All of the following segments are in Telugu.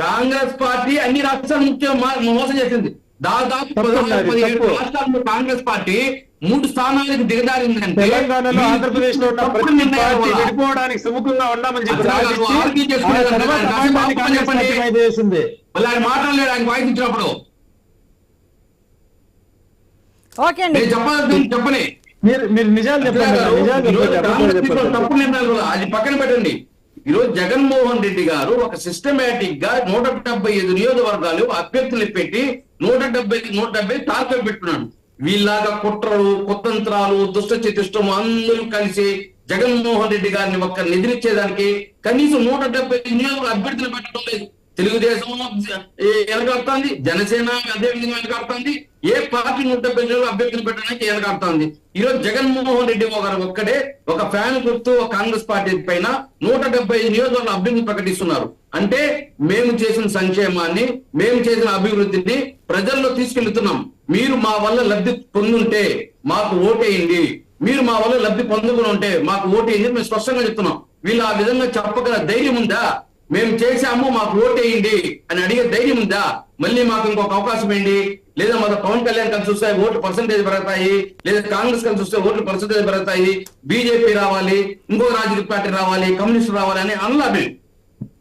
కాంగ్రెస్ పార్టీ అన్ని రాష్ట్రాల ముఖ్య మా- మోసం చేసింది. దాదాపు తప్పు పదిహేడు తప్పు. రాష్ట్రాల్లో కాంగ్రెస్ పార్టీ మూడు స్థానాలకు తెలంగాణలో ఈ ఆంధ్రప్రదేశ్లో ఉన్న తప్పుడు ప్రతి నిర్ణయాల పార్టీ వల్ల విడిపోవడానికి సుముఖంగా ఉన్నామని చెప్పి తప్పు ఆయన మాట్లాడలేడు ఆయన ఓకే అండి. నేను చెప్పాల్సింది చెప్పని మీరు మీరు నిజాలు చెప్పండి చెప్పండి. తప్పుడు నిర్ణయాలు అది పక్కన పెట్టండి. ఈరోజు జగన్మోహన్ రెడ్డి గారు ఒక సిస్టమేటిక్గా నూట డెబ్బై ఐదు నియోజకవర్గాలు అభ్యర్థులు పెట్టి నూట డెబ్బై నూట డెబ్బై టార్గెట్ పెట్టున్నాడు వీళ్ళలాగా కుట్రలు కుతంత్రాలు దుష్ట చతుష్టం అందరూ కలిసి జగన్మోహన్ రెడ్డి గారిని ఒక్క నిద్రించేదానికి కనీసం నూట డెబ్బై ఐదు నియోజకవర్గ అభ్యర్థులు పెట్టడం లేదు. తెలుగుదేశం వెనకాడుతోంది జనసేన అదే విధంగా వెనకాడుతోంది ఏ పార్టీ నూట డెబ్బై నెలలు అభ్యర్థులు పెట్టడానికి వెనకాడుతోంది ఈరోజు జగన్మోహన్ రెడ్డి గారు ఒక్కడే ఒక ఫ్యాన్ గుర్తు ఒక కాంగ్రెస్ పార్టీ పైన నూట డెబ్బై ఐదు నియోజకవర్గ అభ్యర్థులు ప్రకటిస్తున్నారు. అంటే మేము చేసిన సంక్షేమాన్ని మేము చేసిన అభివృద్ధిని ప్రజల్లో తీసుకెళ్తున్నాం. మీరు మా వల్ల లబ్ధి పొందుంటే మాకు ఓటేయండి. మీరు మా వల్ల లబ్ధి పొందుకుని ఉంటే మాకు ఓటేయండి మేము స్పష్టంగా చెప్తున్నాం. వీళ్ళు ఆ విధంగా చెప్పగల ధైర్యం ఉందా? మేము చేశాము మాకు ఓటేయండి అని అడిగే ధైర్యం ఉందా? మళ్ళీ మాకు ఇంకొక అవకాశం ఏంటి? లేదా మన పవన్ కళ్యాణ్ కలిసి చూస్తే ఓట్లు పర్సంటేజ్ పెరుగుతాయి లేదా కాంగ్రెస్ కలిసి చూస్తే ఓట్లు పర్సంటేజ్ పెరుగుతాయి బీజేపీ రావాలి ఇంకో రాజకీయ పార్టీ రావాలి కమ్యూనిస్ట్ రావాలి అని అనలా మేము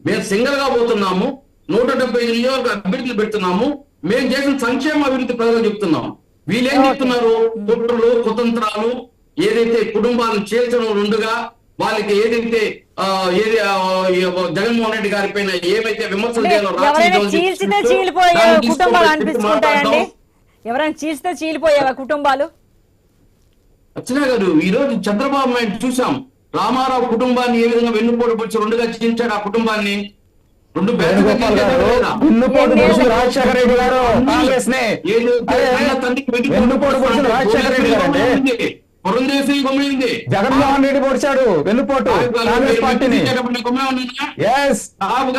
మేము సింగల్గా పోతున్నాము నూట డెబ్బై ఐదు నియోజక అభ్యర్థులు పెడుతున్నాము మేము చేసిన సంక్షేమ అభివృద్ధి ప్రజలు చెప్తున్నాం. వీళ్ళేం చెప్తున్నారు? కుట్రలు కుతంత్రాలు ఏదైతే కుటుంబాలను చేర్చడం రెండుగా వాళ్ళకి ఏదైతే జగన్మోహన్ రెడ్డి గారి పైన ఏవైతే విమర్శలు చేయాలో కుటుంబాలు. ఎవరైనా చీల్చితే చీలిపోయేవా కుటుంబాలు? అర్చన గారు ఈ రోజు చంద్రబాబు నాయుడు చూసాం రామారావు కుటుంబాన్ని ఏ విధంగా వెన్నుపోటు పొడిచి రెండుగా చీల్చాడు ఆ కుటుంబాన్ని? రెండు? వెన్నుపోటు రెడ్డి గారు కాంగ్రెస్ తండ్రికి వెన్నుపోటు రాజశేఖర రెడ్డి గారు. జగన్మోహన్ రెడ్డి పొడిచాడు వెన్నుపోటు కాంగ్రెస్ పార్టీని.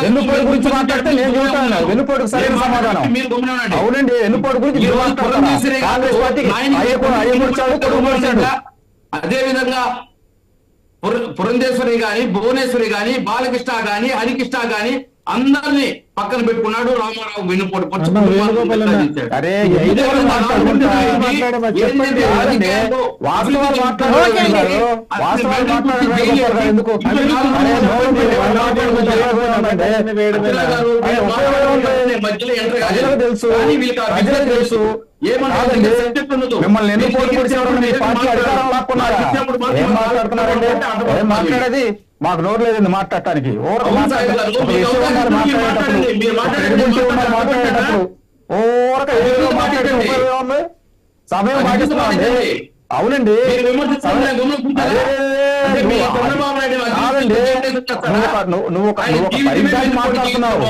వెన్నుపోటు గురించి మాట్లాడితే నేను చెబుతాను వెన్నుపోటుకు సరైన సమాధానం. అవునండి వెన్నుపోటు గురించి కాంగ్రెస్ కొడుకు ముడిచాడు అదే విధంగా పుర- పురంధేశ్వరి గాని భువనేశ్వరి గాని బాలకృష్ణ గాని హరికృష్ణ గాని అందరినీ పక్కన పెట్టుకున్నాడు రామారావు వెన్నుపోటు మధ్యలో ఎంటర్ తెలుసు తెలుసు. మిమ్మల్ని ఎందుకు మీ పార్టీ అధికారం లాక్కున్నారా ఏం మాట్లాడుతున్నారండి. ఏం మాట్లాడేది? మాకు నోరు లేదండి మాట్లాడటానికి. మాట్లాడేటప్పుడు. ఓరక ఏదో మాట్లాడే ఉపయోగం ఉంది సమయం పాటిస్తున్నామండి. అవునండి. నువ్వు- ఒక- నువ్వు ఒక మాట్లాడుతున్నావు.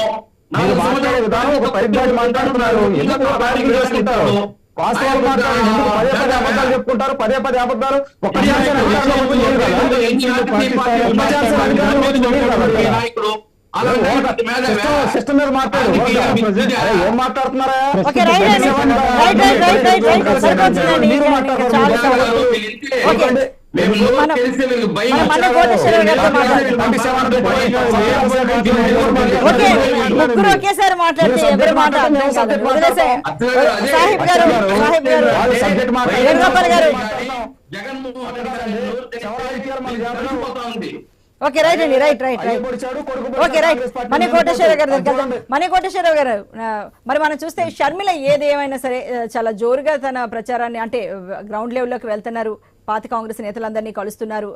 మీరు మాట్లాడే విధానం ఒక పరిజ్ఞాన్ని మాట్లాడుతున్నారు. ఎందుకు రాజకీయం చేసుకుంటారు వాస్తవాలు మాట్లాడండి ఎందుకు పదే పదే అబద్ధాలు చెప్పుకుంటారు పదే పదే అబద్ధాలు. ఒక. సిస్టమ్- మీద మాట్లాడు. ఏం మాట్లాడుతున్నారా? మీరు మాట్లాడుతున్నారు. కోటేశ్వరరావు ముగ్గురు ఒకేసారి మాట్లాడితే ఎవరు సాహిబ్ గారు సాహిబ్. వేణుగోపాల్ ఓకే రైట్ అండి right right right. Okay right. Mani Koteswara గారి మణి మరి మనం చూస్తే షర్మిల ఏది ఏమైనా సరే చాలా జోరుగా తన ప్రచారాన్ని అంటే గ్రౌండ్ లెవెల్లోకి వెళ్తున్నారు. పాత కాంగ్రెస్ నేతలందరినీ కలుస్తున్నారు.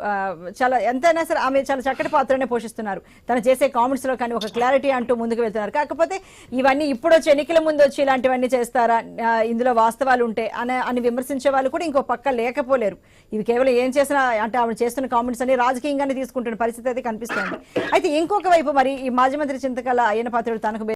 చాలా ఎంతైనా సరే ఆమె చాలా చక్కటి పాత్రనే పోషిస్తున్నారు. తను చేసే కామెంట్స్లో కానీ ఒక క్లారిటీ అంటూ ముందుకు వెళ్తున్నారు. కాకపోతే ఇవన్నీ ఇప్పుడు వచ్చి ఎన్నికల ముందు వచ్చి ఇలాంటివన్నీ చేస్తారా? ఇందులో వాస్తవాలు ఉంటే అని అని విమర్శించే వాళ్ళు కూడా ఇంకో పక్క లేకపోలేరు. ఇవి కేవలం ఏం చేసినా అంటే ఆమె చేస్తున్న కామెంట్స్ అన్ని రాజకీయంగానే తీసుకుంటున్న పరిస్థితి అయితే కనిపిస్తుంది. అయితే ఇంకొక వైపు మరి ఈ మాజీ మంత్రి చింతకాల అయిన పాత్రుడు తనకు